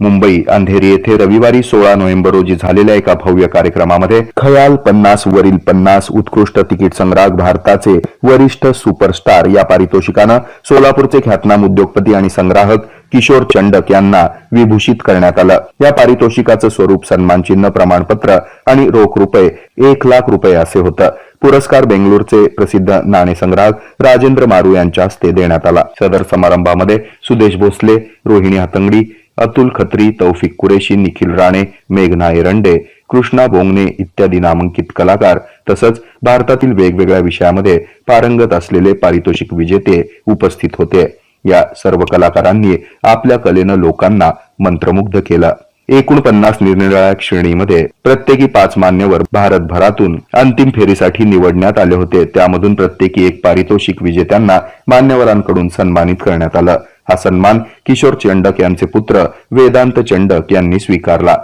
मुंबई अंधेरी येथे रविवारी सोळा नोव्हेंबर रोजी झालेल्या एका भव्य कार्यक्रमामध्ये खयाल पन्नास वरील पन्नास उत्कृष्ट तिकीट संग्राहक भारताचे वरिष्ठ सुपरस्टार या पारितोषिकानं सोलापूरचे ख्यातनाम उद्योगपती आणि संग्राहक किशोर चंडक यांना विभूषित करण्यात आलं. या पारितोषिकाचं स्वरूप सन्मानचिन्ह प्रमाणपत्र आणि रोख रुपये एक लाख रुपये असे होतं. पुरस्कार बेंगलोरचे प्रसिद्ध नाणेसंग्राहक राजेंद्र मारू यांच्या हस्ते देण्यात आला. सदर समारंभामध्ये सुदेश भोसले रोहिणी हतंगडी अतुल खत्री तौफिक कुरेशी निखिल राणे मेघना एरंडे कृष्णा बोंगणे इत्यादी नामांकित कलाकार तसंच भारतातील वेगवेगळ्या विषयामध्ये पारंगत असलेले पारितोषिक विजेते उपस्थित होते. या सर्व कलाकारांनी आपल्या कलेनं लोकांना मंत्रमुग्ध केलं. एकूण पन्नास निरनिराळ्या श्रेणीमध्ये प्रत्येकी पाच मान्यवर भारतभरातून अंतिम फेरीसाठी निवडण्यात आले होते. त्यामधून प्रत्येकी एक पारितोषिक विजेत्यांना मान्यवरांकडून सन्मानित करण्यात आलं. हा सन्मान किशोर चंडक यांचे पुत्र वेदांत चंडक यांनी स्वीकारला.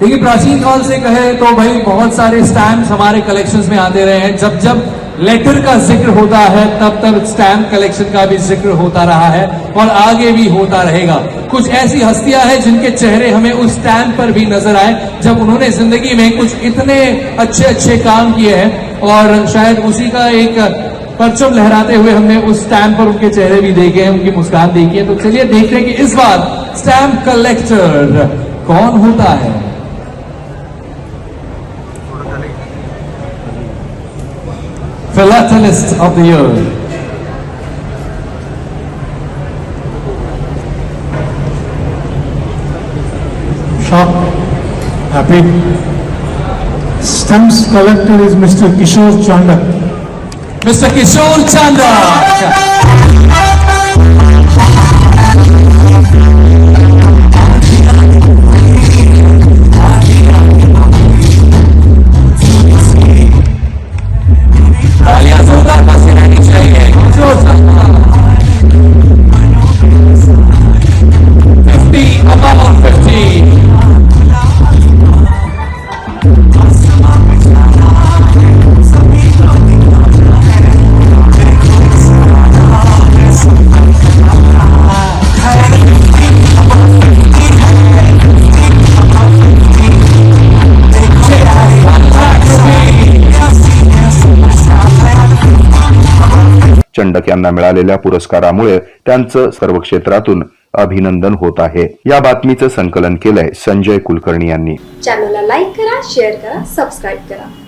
देखिए, प्राचीन काल से कहे तो भाई, बहुत सारे स्टैम्प्स हमारे कलेक्शन में आते रहे हैं। जब जब लेटर का ज़िक्र होता है, तब तब स्टैम्प कलेक्शन का भी ज़िक्र होता रहा है और आगे भी होता रहेगा। कुछ ऐसी हस्तियाँ हैं जिनके चेहरे हमें उस स्टैम्प पर भी नज़र आए, जब उन्होंने ज़िंदगी में कुछ इतने अच्छे अच्छे काम किए हैं। और शायद उसी का एक परचम लहराते हुए हमने उस स्टैम्प पर उनके चेहरे भी देखे हैं उनकी मुस्कान देखी है तो चलिए देखते हैं कि इस बार स्टैम्प कलेक्टर कौन होता है Philatelist of the year. shock, happy. Stamps collector is Mr. Kishore Chandak. Mr. Kishore Chanda. Chandak यांना मिळालेल्या पुरस्कारामुळे त्यांचं सर्व क्षेत्रातून अभिनंदन होत आहे. या बातमीचं संकलन केलंय संजय कुलकर्णी यांनी. चॅनलला लाईक करा शेअर करा सबस्क्राईब करा.